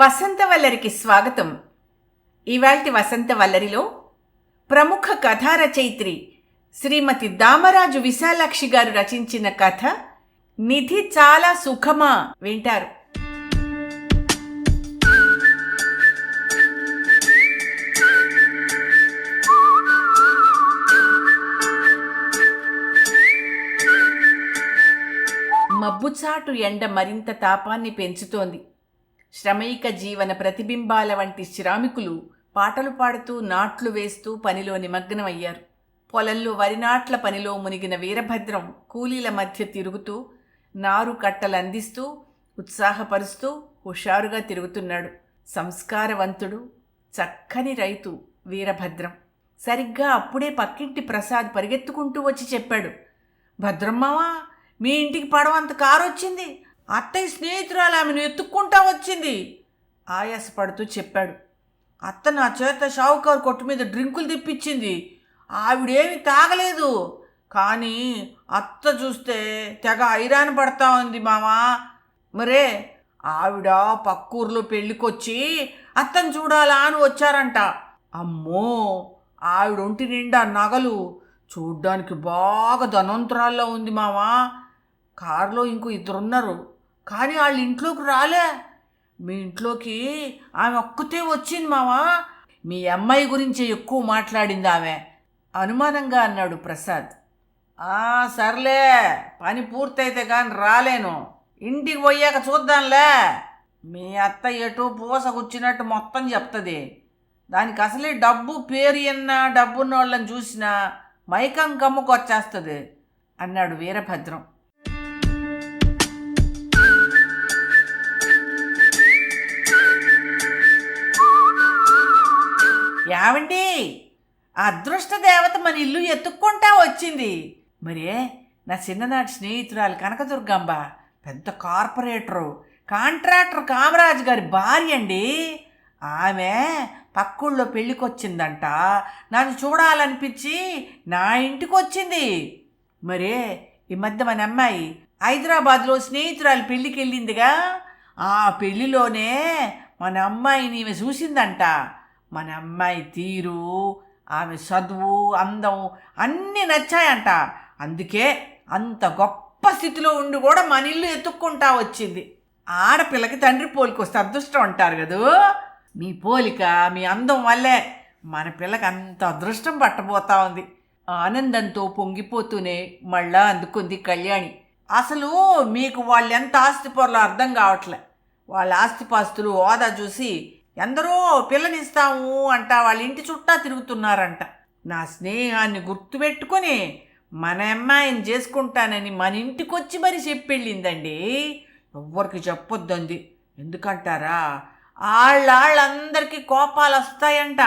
వసంత వల్లరికి స్వాగతం. ఇవాల్టి వసంతవల్లరిలో ప్రముఖ కథా రచయిత్రి శ్రీమతి దామరాజు విశాలాక్షి గారు రచించిన కథ నిధి చాలా సుఖమా వింటారు. మబ్బుచాటు ఎండ మరింత తాపాన్ని పెంచుతోంది. శ్రమైక జీవన ప్రతిబింబాల వంటి శ్రామికులు పాటలు పాడుతూ నాట్లు వేస్తూ పనిలో నిమగ్నమయ్యారు. పొలంలో వరి నాట్ల పనిలో మునిగిన వీరభద్రం కూలీల మధ్య తిరుగుతూ నారు కట్టలు అందిస్తూ ఉత్సాహపరుస్తూ హుషారుగా తిరుగుతున్నాడు. సంస్కారవంతుడు చక్కని రైతు వీరభద్రం. సరిగ్గా అప్పుడే పక్కింటి ప్రసాద్ పరిగెత్తుకుంటూ వచ్చి చెప్పాడు భద్రమ్మావా మీ ఇంటికి పడవంత కారు వచ్చింది అత్తయ్య స్నేహితురాలు ఆమెను ఎత్తుక్కుంటా వచ్చింది. ఆయాసపడుతూ చెప్పాడు. అత్త నా చేత షావుకారు కొట్టు మీద డ్రింకులు తెప్పించింది. ఆవిడేమి తాగలేదు. కానీ అత్త చూస్తే తెగ ఐరాన్ పడతా ఉంది మామా. మరే ఆవిడ పక్కూర్లో పెళ్ళికొచ్చి అత్తను చూడాలా అని వచ్చారంట. అమ్మో ఆవిడ ఒంటి నిండా నగలు. చూడ్డానికి బాగా ధనవంతురాల్లో ఉంది మావా కారులో ఇంకో ఇద్దరున్నారు. కానీ వాళ్ళ ఇంట్లోకి రాలే. మీ ఇంట్లోకి ఆమె ఒక్కతే వచ్చింది మావా. మీ అమ్మాయి గురించి ఎక్కువ మాట్లాడింది ఆమె. అనుమానంగా అన్నాడు ప్రసాద్. "ఆ, సర్లే పని పూర్తయితే కానీ రాలేను. ఇంటికి పోయాక చూద్దాంలే. మీ అత్త ఎటు పూసకొచ్చినట్టు మొత్తం చెప్తుంది. దానికి అసలే డబ్బు పేరు ఎన్నా డబ్బున్న వాళ్ళని చూసినా మైకం కమ్ముకు వచ్చేస్తుంది అన్నాడు వీరభద్రం. ఏమండి? అదృష్ట దేవత మన ఇల్లు ఎత్తుక్కుంటా వచ్చింది. మరే నా చిన్ననాటి స్నేహితురాలు కనకదుర్గంబ పెద్ద కార్పొరేటరు కాంట్రాక్టర్ కామరాజు గారి భార్య అండి. ఆమె పక్కుళ్ళో పెళ్ళికొచ్చిందంట. నన్ను చూడాలనిపించి నా ఇంటికి వచ్చింది మరే ఈ మధ్య మన అమ్మాయి హైదరాబాద్లో స్నేహితురాలు పెళ్ళికి వెళ్ళిందిగా ఆ పెళ్ళిలోనే మన అమ్మాయిని ఈమె చూసిందంట. మన అమ్మాయి తీరు ఆమె చదువు అందం అన్నీ నచ్చాయంట. అందుకే అంత గొప్ప స్థితిలో ఉండి కూడా మన ఇల్లు ఎత్తుక్కుంటా వచ్చింది. ఆడపిల్లకి తండ్రి పోలికొస్తే అదృష్టం అంటారు కదూ? మీ పోలిక మీ అందం వల్లే మన పిల్లకి అంత అదృష్టం పట్టబోతా ఉంది. ఆనందంతో పొంగిపోతూనే మళ్ళా అందుకుంది కళ్యాణి. అసలు మీకు వాళ్ళు ఎంత ఆస్తిపరులో అర్థం కావట్లే. వాళ్ళ ఆస్తిపాస్తులు హోదా చూసి ఎందరో పిల్లనిస్తాము అంట వాళ్ళ ఇంటి చుట్టా తిరుగుతున్నారంట. నా స్నేహాన్ని గుర్తుపెట్టుకొని మన అమ్మాయిని చేసుకుంటానని మన ఇంటికి వచ్చి మరి చెప్పెళ్ళిందండి. ఎవ్వరికి చెప్పొద్దంది. ఎందుకంటారా? వాళ్ళందరికీ కోపాలు వస్తాయంట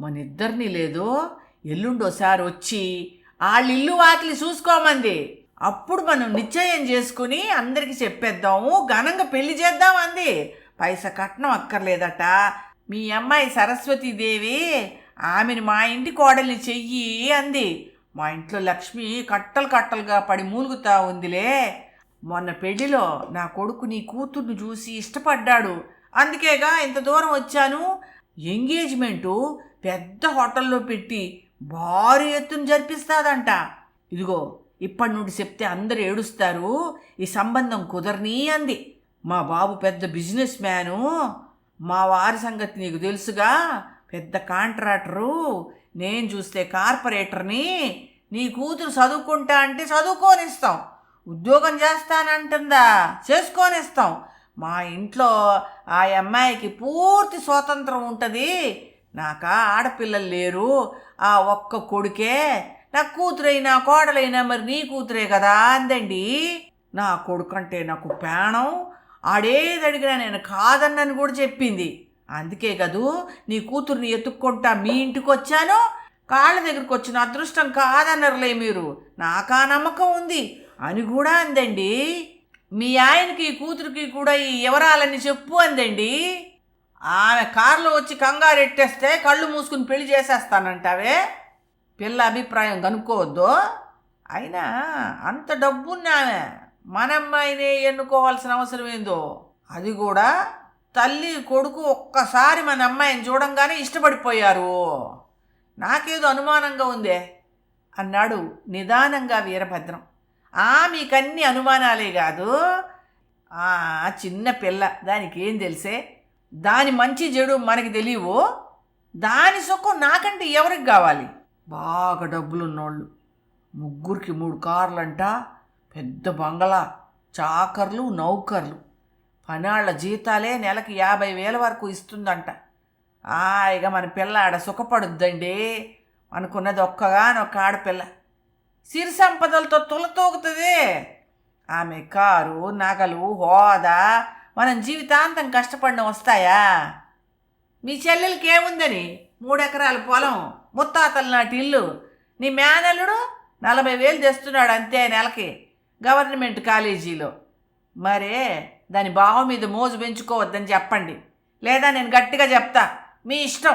మన ఇద్దరిని లేదు ఎల్లుండోసారి వచ్చి వాళ్ళ ఇల్లు వాకిలి చూసుకోమంది. అప్పుడు మనం నిశ్చయం చేసుకుని అందరికీ చెప్పేద్దాము ఘనంగా పెళ్ళి చేద్దాం అంది పైస కట్నం అక్కర్లేదట. మీ అమ్మాయి సరస్వతీదేవి ఆమెను మా ఇంటి కోడల్ని చెయ్యి అంది. మా ఇంట్లో లక్ష్మి కట్టలు కట్టలుగా పడి మూలుగుతా ఉందిలే. మొన్న పెళ్ళిలో నా కొడుకు నీ కూతుర్ని చూసి ఇష్టపడ్డాడు. అందుకేగా ఇంత దూరం వచ్చాను? ఎంగేజ్మెంటు పెద్ద హోటల్లో పెట్టి భారీ ఎత్తున జరిపిస్తాదంట. ఇదిగో ఇప్పటి నుండి చెప్తే అందరు ఏడుస్తారు ఈ సంబంధం కుదరని అంది. మా బాబు పెద్ద బిజినెస్ మ్యాను. మా వారి సంగతి నీకు తెలుసుగా. పెద్ద కాంట్రాక్టరు. నేను చూస్తే కార్పొరేటర్ని. నీ కూతురు చదువుకుంటా అంటే చదువుకోనిస్తాం. ఉద్యోగం చేస్తానంటుందా? చేసుకోనిస్తాం. మా ఇంట్లో ఆ అమ్మాయికి పూర్తి స్వాతంత్రం ఉంటుంది. నాకా ఆడపిల్లలు లేరు. ఆ ఒక్క కొడుకే. నా కూతురైనా కోడలైనా మరి నీ కూతురే కదా అందండి. నా కొడుకంటే నాకు ప్రాణం. ఆడేది అడిగినా నేను కాదన్నని కూడా చెప్పింది. అందుకే కదూ నీ కూతుర్ని ఎత్తుక్కుంటా మీ ఇంటికి వచ్చాను కాళ్ళ దగ్గరికి వచ్చిన అదృష్టం కాదన్నరులే మీరు. నాకా నమ్మకం ఉంది. అని కూడా అందండి. మీ ఆయనకి కూతురికి కూడా ఈ వివరాలన్నీ చెప్పు అందండి. ఆమె కారులో వచ్చి కంగారు ఎట్టేస్తే కళ్ళు మూసుకుని పెళ్ళి చేసేస్తానంటావే? పిల్ల అభిప్రాయం కనుక్కోవద్దు. అయినా అంత డబ్బున్న ఆమె మన అమ్మాయినే ఎన్నుకోవాల్సిన అవసరం ఏందో? అది కూడా తల్లి కొడుకు ఒక్కసారి మన అమ్మాయిని చూడంగానే ఇష్టపడిపోయారు. నాకేదో అనుమానంగా ఉందే అన్నాడు నిదానంగా వీరభద్రం. ఆ మీకన్నీ అనుమానాలే కాదు. ఆ చిన్న పిల్ల దానికి ఏం తెలిసే? దాని మంచి చెడు మనకి తెలియవు? దాని సుఖం నాకంటే ఎవరికి కావాలి? బాగా డబ్బులున్నోళ్ళు. ముగ్గురికి మూడు కార్లంట. పెద్ద బంగళా చాకర్లు నౌకర్లు. పనాళ్ళ జీతాలే నెలకి యాభై వేల వరకు ఇస్తుందంట. హాయిగా మన పిల్ల ఆడ సుఖపడుద్దండి అనుకున్నది ఒక్కగానొక్క ఆడపిల్ల. సిరి సంపదలతో తులతూగుతుంది ఆమె కారు నగలు హోదా మనం జీవితాంతం కష్టపడిన వస్తాయా? మీ చెల్లెలకి ఏముందని మూడెకరాల పొలం ముత్తాతల నాటి ఇల్లు. నీ మేనల్లుడు నలభై వేలు తెస్తున్నాడు అంతే నెలకి. గవర్నమెంట్ కాలేజీలో. మరే దాని బావ మీద మోజు పెంచుకోవద్దని చెప్పండి. లేదా నేను గట్టిగా చెప్తా. మీ ఇష్టం.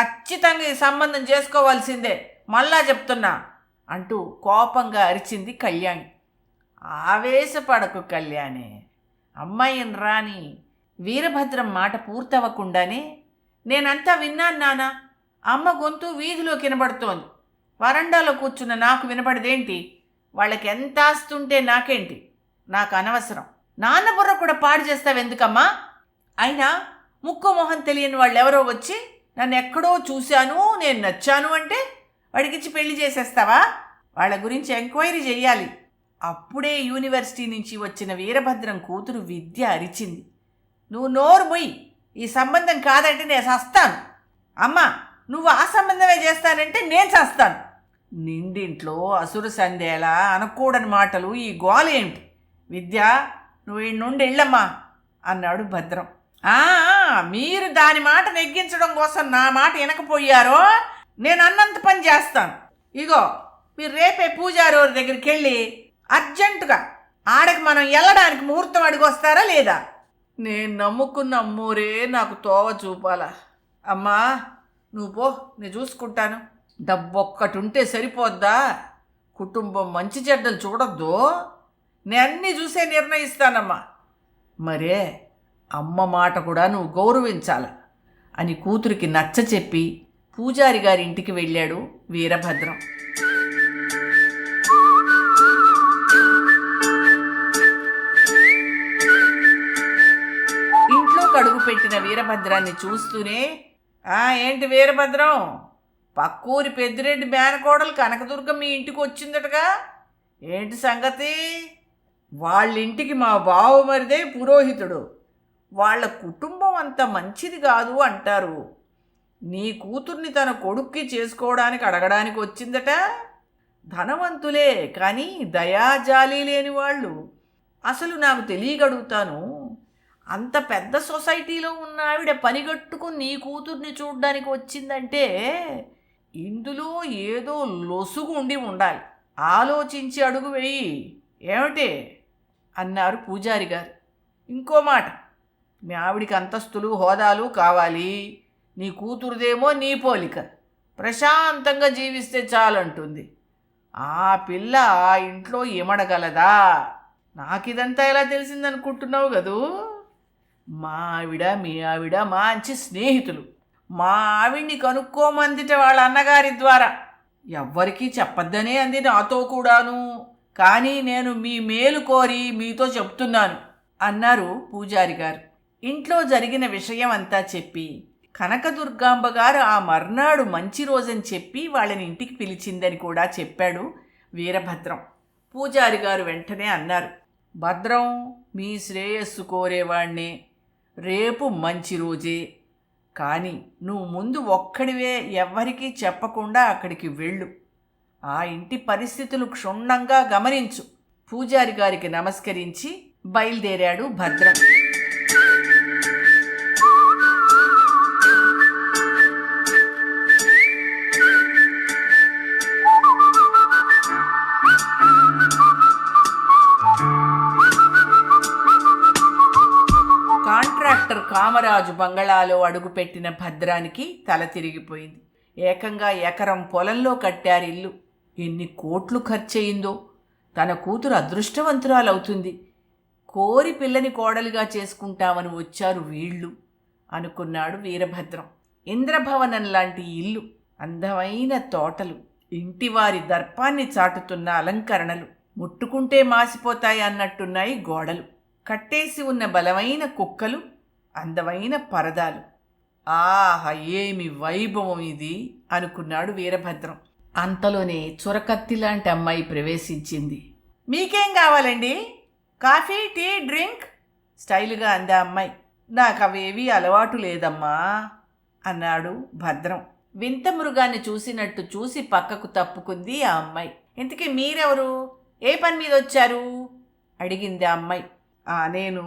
ఖచ్చితంగా ఈ సంబంధం చేసుకోవాల్సిందే. మళ్ళా చెప్తున్నా అంటూ కోపంగా అరిచింది కళ్యాణి. ఆవేశపడకు కళ్యాణి. అమ్మాయిని రాని వీరభద్రం మాట పూర్తవ్వకుండానే నేనంతా విన్నాను నానా. అమ్మ గొంతు వీధిలో వినబడుతోంది. వరండాలో కూర్చున్న నాకు వినపడదేంటి? వాళ్ళకి ఎంత ఆస్తుంటే నాకేంటి? నాకు అనవసరం. నాన్న బుర్ర కూడా పాడు చేస్తావెందుకమ్మా అయినా ముక్కు మొహం తెలియని వాళ్ళు ఎవరో వచ్చి నన్ను ఎక్కడో చూశాను నేను నచ్చాను అంటే వాడికిచ్చి పెళ్ళి చేసేస్తావా? వాళ్ళ గురించి ఎంక్వైరీ చేయాలి అప్పుడే యూనివర్సిటీ నుంచి వచ్చిన వీరభద్రం కూతురు విద్య అరిచింది. నువ్వు నోరు మొయ్యి ఈ సంబంధం కాదంటే నేను చస్తాను. అమ్మా నువ్వు ఆ సంబంధమే చేస్తానంటే నేను చస్తాను. నిండింట్లో అసురు సందేలా అనకూడని మాటలు ఈ గోల ఏమిటి విద్య నువ్వు ఈ నుండి వెళ్ళమ్మా అన్నాడు భద్రం. "ఆ, మీరు దాని మాట నెగ్గించడం కోసం నా మాట వినకపోయారో నేను అన్నంత పని చేస్తాను. ఇగో మీరు రేపే పూజారి వారి దగ్గరికి వెళ్ళి అర్జెంటుగా ఆడకి మనం వెళ్ళడానికి ముహూర్తం అడిగొస్తారా లేదా? నేను నమ్ముకున్న అమ్మూరే నాకు తోవ చూపాలా. అమ్మా నువ్వు పో నేను చూసుకుంటాను. డబ్బు ఒక్కటి ఉంటే సరిపోద్దా? కుటుంబం మంచి చెడ్డలు చూడొద్దు. నేను అన్నీ చూసే నిర్ణయిస్తానమ్మా. మరే అమ్మ మాట కూడా నువ్వు గౌరవించాల అని కూతురికి నచ్చ చెప్పి పూజారి గారి ఇంటికి వెళ్ళాడు వీరభద్రం. ఇంట్లో కడుగు పెట్టిన వీరభద్రాన్ని చూస్తూనే ఏంటి వీరభద్రం? పక్కూరి పెద్దిరెడ్డి మేనకోడలు కనకదుర్గ మీ ఇంటికి వచ్చిందటగా? ఏంటి సంగతి? వాళ్ళ ఇంటికి మా బావమరిదే పురోహితుడు. వాళ్ళ కుటుంబం అంత మంచిది కాదు అంటారు. నీ కూతుర్ని తన కొడుక్కి చేసుకోవడానికి అడగడానికి వచ్చిందట? ధనవంతులే కానీ దయాజాలి లేని వాళ్ళు అసలు నాకు తెలియగడుగుతాను. అంత పెద్ద సొసైటీలో ఉన్న ఆవిడ పనిగట్టుకుని నీ కూతుర్ని చూడ్డానికి వచ్చిందంటే ఇందులో ఏదో లొసుగు ఉండి ఉండాలి. ఆలోచించి అడుగు వేయి. ఏమిటి? అన్నారు పూజారి గారు. ఇంకో మాట. మీ ఆవిడికి అంతస్తులు హోదాలు కావాలి. నీ కూతురుదేమో నీ పోలిక. ప్రశాంతంగా జీవిస్తే చాలంటుంది. ఆ పిల్ల ఆ ఇంట్లో ఇమడగలదా? నాకిదంతా ఎలా తెలిసిందనుకుంటున్నావు కదూ? మా ఆవిడ మీ ఆవిడ మంచి స్నేహితులు. మా ఆవిడ్ని కనుక్కోమందిట వాళ్ళ అన్నగారి ద్వారా. ఎవ్వరికీ చెప్పొద్దనే అంది నాతో కూడాను. కానీ నేను మీ మేలు కోరి మీతో చెప్తున్నాను అన్నారు పూజారి గారు ఇంట్లో జరిగిన విషయం అంతా చెప్పి కనకదుర్గాంబ గారు ఆ మర్నాడు మంచి రోజని చెప్పి వాళ్ళని ఇంటికి పిలిచిందని కూడా చెప్పాడు వీరభద్రం. పూజారి గారు వెంటనే అన్నారు భద్రం మీ శ్రేయస్సు కోరేవాణ్ణే. రేపు మంచి రోజే. కానీ నువ్వు ముందు ఒక్కడివే ఎవ్వరికీ చెప్పకుండా అక్కడికి వెళ్ళు. ఆ ఇంటి పరిస్థితులు క్షుణ్ణంగా గమనించు. పూజారి గారికి నమస్కరించి బయలుదేరాడు భద్రం. రామరాజు బంగళాలో అడుగుపెట్టిన భద్రానికి తల తిరిగిపోయింది. ఏకంగా ఎకరం పొలంలో కట్టారు ఇల్లు ఎన్ని కోట్లు ఖర్చయిందో. తన కూతురు అదృష్టవంతురాలవుతుంది. కోరి పిల్లని కోడలుగా చేసుకుంటామని వచ్చారు వీళ్ళు అనుకున్నాడు వీరభద్రం. ఇంద్రభవనం లాంటి ఇల్లు అందమైన తోటలు ఇంటివారి దర్పాన్ని చాటుతున్న అలంకరణలు ముట్టుకుంటే మాసిపోతాయి అన్నట్టున్నాయి గోడలు. కట్టేసి ఉన్న బలమైన కుక్కలు అందమైన పరదాలు. ఆహా ఏమి వైభవం ఇది అనుకున్నాడు వీరభద్రం. అంతలోనే చురకత్తి లాంటి అమ్మాయి ప్రవేశించింది. మీకేం కావాలండి? Coffee tea drink? స్టైలుగా అందా అమ్మాయి. నాకు అవేవీ అలవాటు లేదమ్మా అన్నాడు భద్రం. వింత మృగాన్ని చూసినట్టు చూసి పక్కకు తప్పుకుంది ఆ అమ్మాయి. ఇంతకీ మీరెవరు? ఏ పని మీద వచ్చారు? అడిగింది ఆ అమ్మాయి. నేను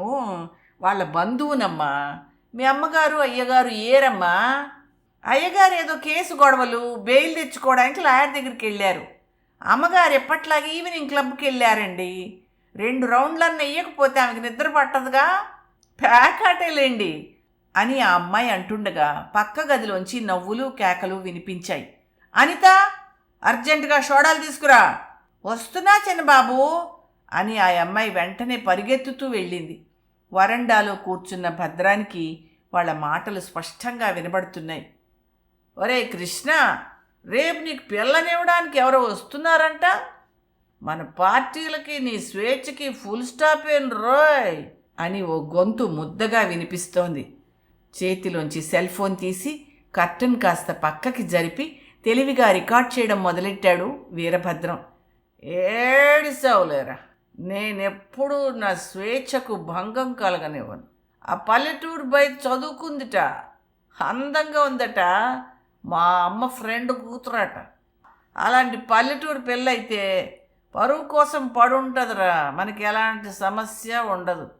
వాళ్ళ బంధువునమ్మా. మీ అమ్మగారు అయ్యగారు ఏరమ్మా? అయ్యగారు ఏదో కేసు గొడవలు బెయిల్ తెచ్చుకోవడానికి లాయర్ దగ్గరికి వెళ్ళారు. అమ్మగారు ఎప్పట్లాగే ఈవినింగ్ క్లబ్కి వెళ్ళారండి. రెండు రౌండ్లన్న వేయకపోతే ఆమెకి నిద్ర పట్టదుగా? ప్యాకాటేలేండి అని ఆ అమ్మాయి అంటుండగా పక్క గదిలోంచి నవ్వులు కేకలు వినిపించాయి. అనిత అర్జెంటుగా షోడాలు తీసుకురా. వస్తున్నా చిన్నబాబు అని ఆ అమ్మాయి వెంటనే పరిగెత్తుతూ వెళ్ళింది. వరండాలో కూర్చున్న భద్రానికి వాళ్ళ మాటలు స్పష్టంగా వినబడుతున్నాయి. ఒరే కృష్ణ రేపు నీకు పిల్లనివ్వడానికి ఎవరో వస్తున్నారంట? మన పార్టీలకి నీ స్వేచ్ఛకి ఫుల్ స్టాప్ ఏం రోయ్? అని ఓ గొంతు ముద్దగా వినిపిస్తోంది. చేతిలోంచి సెల్ ఫోన్ తీసి కర్టన్ కాస్త పక్కకి జరిపి తెలివిగా రికార్డ్ చేయడం మొదలెట్టాడు వీరభద్రం. ఏడిసావులేరా? నేనెప్పుడూ నా స్వేచ్ఛకు భంగం కలగనివ్వను. ఆ పల్లెటూరు బయట చదువుకుందిట. అందంగా ఉందట. మా అమ్మ ఫ్రెండ్ కూతురట. అలాంటి పల్లెటూరు పెళ్ళైతే పరువు కోసం పడుంటుందిరా. మనకి ఎలాంటి సమస్య ఉండదు.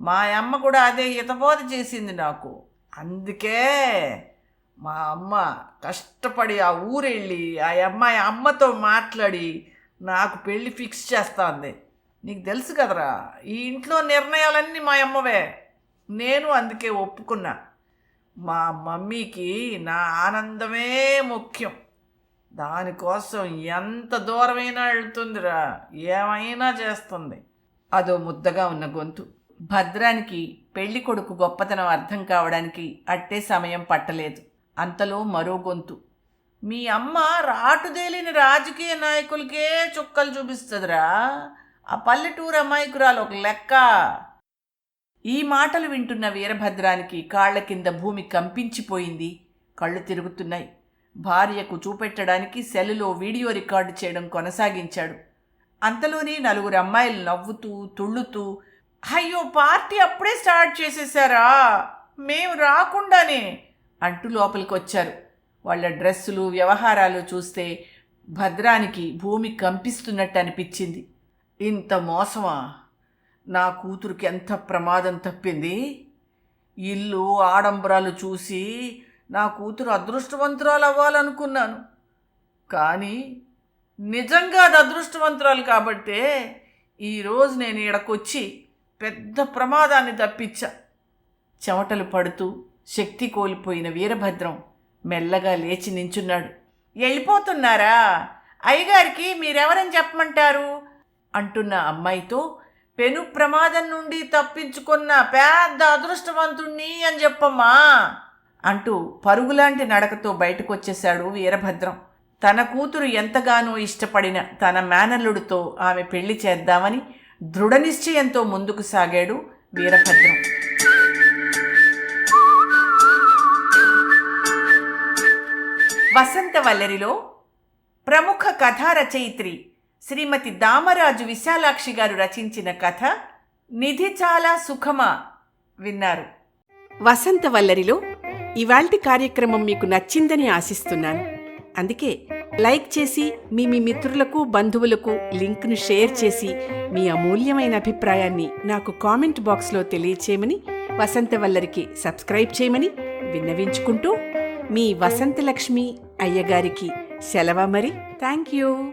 మా అమ్మ కూడా అదే హితబోధ చేసింది నాకు. అందుకే మా అమ్మ కష్టపడి ఆ ఊరెళ్ళి ఆ అమ్మాయి అమ్మతో మాట్లాడి నాకు పెళ్ళి ఫిక్స్ చేస్తాంది. నీకు తెలుసు కదరా ఈ ఇంట్లో నిర్ణయాలన్నీ మా అమ్మవే. నేను అందుకే ఒప్పుకున్నా. మా మమ్మీకి నా ఆనందమే ముఖ్యం. దానికోసం ఎంత దూరమైనా వెళ్తుందిరా ఏమైనా చేస్తుంది. అదో ముద్దగా ఉన్న గొంతు. భద్రానికి పెళ్ళి కొడుకు గొప్పతనం అర్థం కావడానికి అట్టే సమయం పట్టలేదు. అంతలో మరో గొంతు. మీ అమ్మ రాటుదేలిన రాజకీయ నాయకులకే చుక్కలు చూపిస్తుందిరా. ఆ పల్లెటూరు అమాయకురాలు ఒక లెక్క. ఈ మాటలు వింటున్న వీరభద్రానికి కాళ్ళ కింద భూమి కంపించిపోయింది. కళ్ళు తిరుగుతున్నాయి. భార్యకు చూపెట్టడానికి సెల్లులో వీడియో రికార్డు చేయడం కొనసాగించాడు. అంతలోనే నలుగురు అమ్మాయిలు నవ్వుతూ తుళ్ళుతూ అయ్యో పార్టీ అప్పుడే స్టార్ట్ చేసేసారా? మేము రాకుండానే అంటూ లోపలికి వచ్చారు వాళ్ళ డ్రెస్సులు వ్యవహారాలు చూస్తే భద్రానికి భూమి కంపిస్తున్నట్టు అనిపించింది. ఇంత మోసమా? నా కూతురికి ఎంత ప్రమాదం తప్పింది? ఇల్లు ఆడంబరాలు చూసి నా కూతురు అదృష్టవంతురాలు అవ్వాలనుకున్నాను. కానీ నిజంగా అది అదృష్టవంతురాలు కాబట్టే ఈరోజు నేను ఈడకొచ్చి పెద్ద ప్రమాదాన్ని తప్పించా. చెమటలు పడుతూ శక్తి కోల్పోయిన వీరభద్రం మెల్లగా లేచి నించున్నాడు. వెళ్ళిపోతున్నారా? అయ్యగారికి మీరెవరని చెప్పమంటారు? అంటున్న అమ్మాయితో పెను ప్రమాదం నుండి తప్పించుకున్న పెద్ద అదృష్టవంతుణ్ణి అని చెప్పమ్మా అంటూ పరుగులాంటి నడకతో బయటకొచ్చేశాడు వీరభద్రం. తన కూతురు ఎంతగానో ఇష్టపడిన తన మేనల్లుడితో ఆమె పెళ్ళి చేద్దామని దృఢ నిశ్చయంతో ముందుకు సాగాడు వీరభద్రం. వసంత వల్లరిలో ప్రముఖ కథా రచయిత్రి శ్రీమతి దామరాజు విశాలాక్షి గారు రచించిన కథ నిధి చాలా సుఖమా విన్నారు. వసంత వల్లరిలో ఇవాల్టి కార్యక్రమం మీకు నచ్చిందని ఆశిస్తున్నాను. అందుకే లైక్ చేసి మీ మీ మిత్రులకు బంధువులకు లింక్ను షేర్ చేసి మీ అమూల్యమైన అభిప్రాయాన్ని నాకు కామెంట్ బాక్స్లో తెలియచేయమని వసంత వల్లరికి సబ్స్క్రైబ్ చేయమని విన్నవించుకుంటూ మీ వసంతలక్ష్మి అయ్యగారికి సెలవ మరి? Thank you.